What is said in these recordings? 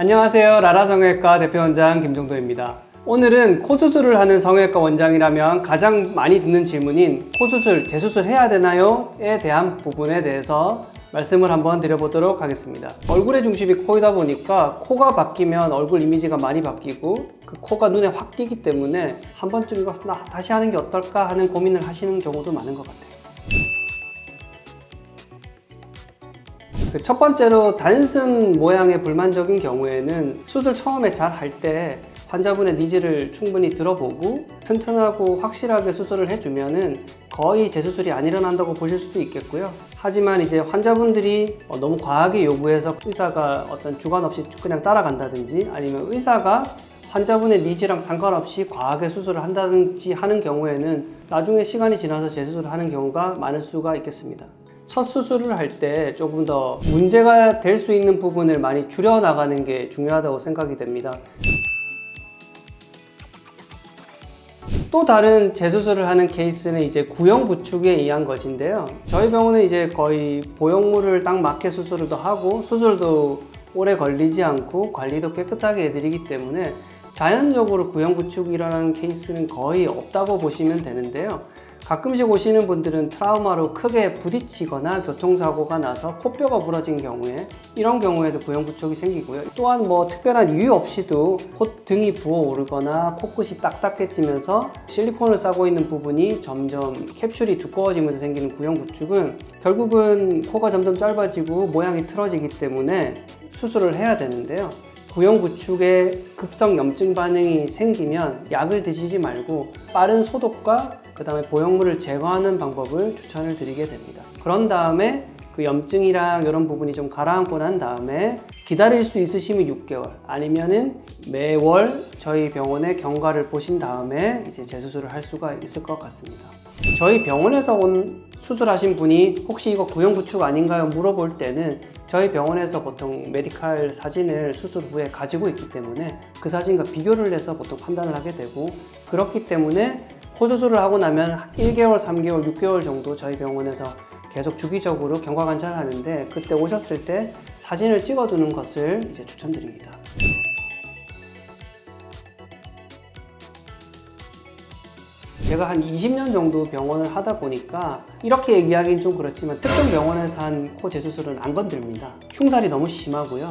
안녕하세요. 라라 성형외과 대표원장 김종도입니다. 오늘은 코 수술을 하는 성형외과 원장이라면 가장 많이 듣는 질문인 코 수술, 재수술 해야 되나요?에 대한 부분에 대해서 말씀을 한번 드려보도록 하겠습니다. 얼굴의 중심이 코이다 보니까 코가 바뀌면 얼굴 이미지가 많이 바뀌고 그 코가 눈에 확 띄기 때문에 한 번쯤 나 다시 하는 게 어떨까 하는 고민을 하시는 경우도 많은 것 같아요. 첫 번째로 단순 모양의 불만적인 경우에는 수술 처음에 잘 할 때 환자분의 니즈를 충분히 들어보고 튼튼하고 확실하게 수술을 해주면은 거의 재수술이 안 일어난다고 보실 수도 있겠고요. 하지만 이제 환자분들이 어, 너무 과하게 요구해서 의사가 어떤 주관 없이 그냥 따라간다든지 아니면 의사가 환자분의 니즈랑 상관없이 과하게 수술을 한다든지 하는 경우에는 나중에 시간이 지나서 재수술을 하는 경우가 많을 수가 있겠습니다. 첫 수술을 할 때 조금 더 문제가 될 수 있는 부분을 많이 줄여 나가는 게 중요하다고 생각이 됩니다. 또 다른 재수술을 하는 케이스는 이제 구형 구축에 의한 것인데요. 저희 병원은 이제 거의 보형물을 딱 맞게 수술도 하고 수술도 오래 걸리지 않고 관리도 깨끗하게 해드리기 때문에 자연적으로 구형 일어나는 케이스는 거의 없다고 보시면 되는데요. 가끔씩 오시는 분들은 트라우마로 크게 부딪히거나 교통사고가 나서 코뼈가 부러진 경우에 이런 경우에도 구형 부촉이 생기고요. 또한 뭐 특별한 이유 없이도 콧등이 부어오르거나 코끝이 딱딱해지면서 실리콘을 싸고 있는 부분이 점점 캡슐이 두꺼워지면서 생기는 구형 부축은 결국은 코가 점점 짧아지고 모양이 틀어지기 때문에 수술을 해야 되는데요. 구형 구축에 급성 염증 반응이 생기면 약을 드시지 말고 빠른 소독과 그 다음에 보형물을 제거하는 방법을 추천을 드리게 됩니다. 그런 다음에 그 염증이랑 이런 부분이 좀 가라앉고 난 다음에 기다릴 수 있으시면 6개월 아니면은 매월 저희 병원에 경과를 보신 다음에 이제 재수술을 할 수가 있을 것 같습니다. 저희 병원에서 온 수술하신 분이 혹시 이거 구형 구축 아닌가요? 물어볼 때는 저희 병원에서 보통 메디칼 사진을 수술 후에 가지고 있기 때문에 그 사진과 비교를 해서 보통 판단을 하게 되고 그렇기 때문에 코 수술을 하고 나면 1개월, 3개월, 6개월 정도 저희 병원에서 계속 주기적으로 경과 관찰을 하는데 그때 오셨을 때 사진을 찍어두는 것을 이제 추천드립니다. 제가 한 20년 정도 병원을 하다 보니까 이렇게 얘기하기는 좀 그렇지만 특정 병원에서 한 코 재수술은 안 건드립니다. 흉살이 너무 심하고요.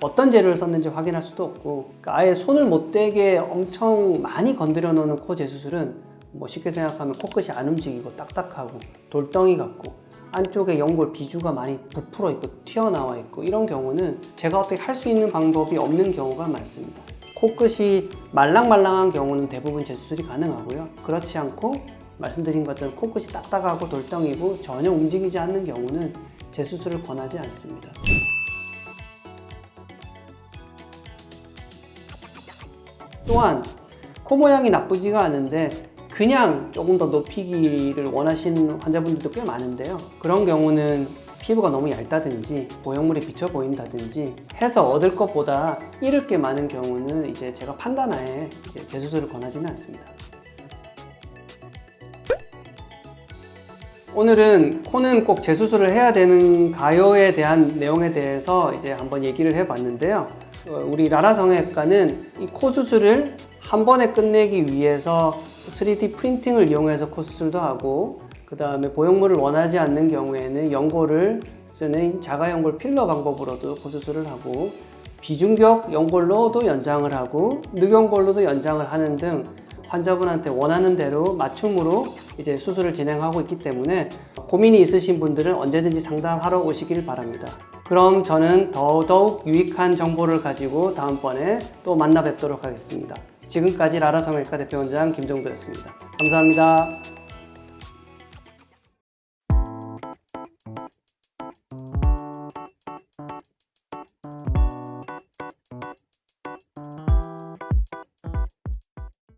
어떤 재료를 썼는지 확인할 수도 없고 그러니까 아예 손을 못 대게 엄청 많이 건드려 놓는 코 재수술은 뭐 쉽게 생각하면 코끝이 안 움직이고 딱딱하고 돌덩이 같고 안쪽에 연골 비주가 많이 부풀어 있고 튀어나와 있고 이런 경우는 제가 어떻게 할 수 있는 방법이 없는 경우가 많습니다. 코끝이 말랑말랑한 경우는 대부분 재수술이 가능하고요. 그렇지 않고 말씀드린 것처럼 코끝이 딱딱하고 돌덩이고 전혀 움직이지 않는 경우는 재수술을 권하지 않습니다. 또한 코 모양이 나쁘지가 않은데 그냥 조금 더 높이기를 원하시는 환자분들도 꽤 많은데요. 그런 경우는 피부가 너무 얇다든지 보형물이 비쳐 보인다든지 해서 얻을 것보다 잃을 게 많은 경우는 이제 제가 판단하에 재수술을 권하지는 않습니다. 오늘은 코는 꼭 재수술을 해야 되는가요에 대한 내용에 대해서 이제 한번 얘기를 해봤는데요. 어, 우리 라라 성형외과는 이 코 수술을 한 번에 끝내기 위해서 3D 프린팅을 이용해서 코 수술도 하고 그 다음에 보형물을 원하지 않는 경우에는 연골을 쓰는 자가연골 필러 방법으로도 코 수술을 하고 비중격 연골로도 연장을 하고 늑연골로도 연장을 하는 등 환자분한테 원하는 대로 맞춤으로 이제 수술을 진행하고 있기 때문에 고민이 있으신 분들은 언제든지 상담하러 오시길 바랍니다. 그럼 저는 더더욱 유익한 정보를 가지고 다음번에 또 만나 뵙도록 하겠습니다. 지금까지 라라 성형외과 대표원장 김정도였습니다. 감사합니다.